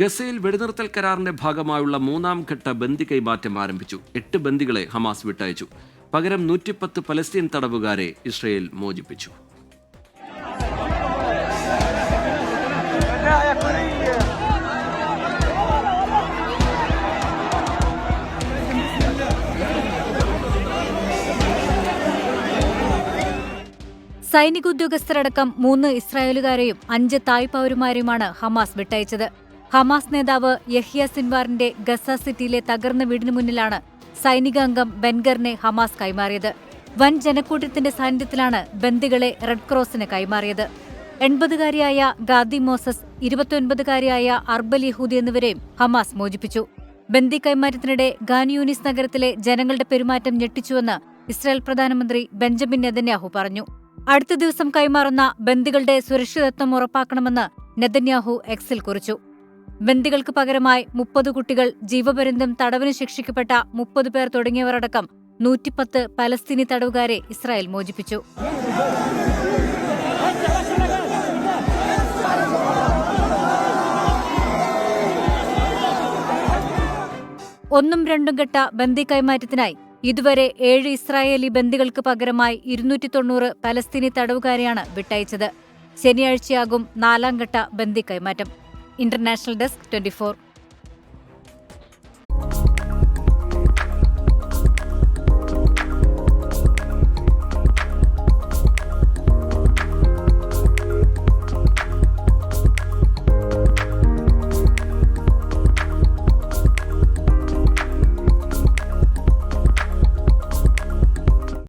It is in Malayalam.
ഗസയിൽ വെടിനിർത്തൽ കരാറിന്റെ ഭാഗമായുള്ള മൂന്നാം ഘട്ട ബന്ദി കൈമാറ്റം ആരംഭിച്ചു. എട്ട് ബന്ദികളെ ഹമാസ് വിട്ടയച്ചു. പകരം നൂറ്റിപ്പത്ത് പലസ്തീൻ തടവുകാരെ ഇസ്രയേൽ മോചിപ്പിച്ചു. സൈനിക ഉദ്യോഗസ്ഥരടക്കം മൂന്ന് ഇസ്രായേലുകാരെയും അഞ്ച് തായ് പൗരന്മാരെയുമാണ് ഹമാസ് വിട്ടയച്ചത്. ഹമാസ് നേതാവ് യഹിയ സിൻവാറിന്റെ ഗസ സിറ്റിയിലെ തകർന്ന വീടിനു മുന്നിലാണ് സൈനിക അംഗം ബെൻഗറിനെ ഹമാസ് കൈമാറിയത്. വൻ ജനക്കൂട്ടത്തിന്റെ സാന്നിധ്യത്തിലാണ് ബന്ദികളെ റെഡ് ക്രോസിന് കൈമാറിയത്. എൺപതുകാരിയായ ഗാദി മോസസ് ഇരുപത്തിയൊൻപതുകാരിയായ അർബൽ യഹൂദി എന്നിവരെയും ഹമാസ് മോചിപ്പിച്ചു. ബന്ദി കൈമാറ്റത്തിനിടെ ഗാനിയൂനിസ് നഗരത്തിലെ ജനങ്ങളുടെ പെരുമാറ്റം ഞെട്ടിച്ചുവെന്ന് ഇസ്രായേൽ പ്രധാനമന്ത്രി ബെഞ്ചമിൻ നെതന്യാഹു പറഞ്ഞു. അടുത്ത ദിവസം കൈമാറുന്ന ബന്ദികളുടെ സുരക്ഷിതത്വം ഉറപ്പാക്കണമെന്ന് നെതന്യാഹു എക്സിൽ കുറിച്ചു. ബന്ദികൾക്ക് പകരമായി മുപ്പത് കുട്ടികൾ ജീവപര്യന്തം തടവിന് ശിക്ഷിക്കപ്പെട്ട മുപ്പത് പേർ തുടങ്ങിയവരടക്കം നൂറ്റിപ്പത്ത് പലസ്തീനി തടവുകാരെ ഇസ്രായേൽ മോചിപ്പിച്ചു. ഒന്നും രണ്ടും ഘട്ട ബന്ദി കൈമാറ്റത്തിനായി ഇതുവരെ ഏഴ് ഇസ്രായേലി ബന്ദികൾക്ക് പകരമായി ഇരുന്നൂറ്റി തൊണ്ണൂറ് പലസ്തീനി തടവുകാരെയാണ് വിട്ടയച്ചത്. ശനിയാഴ്ചയാകും നാലാം ഘട്ട ബന്ദി കൈമാറ്റം. International desk twenty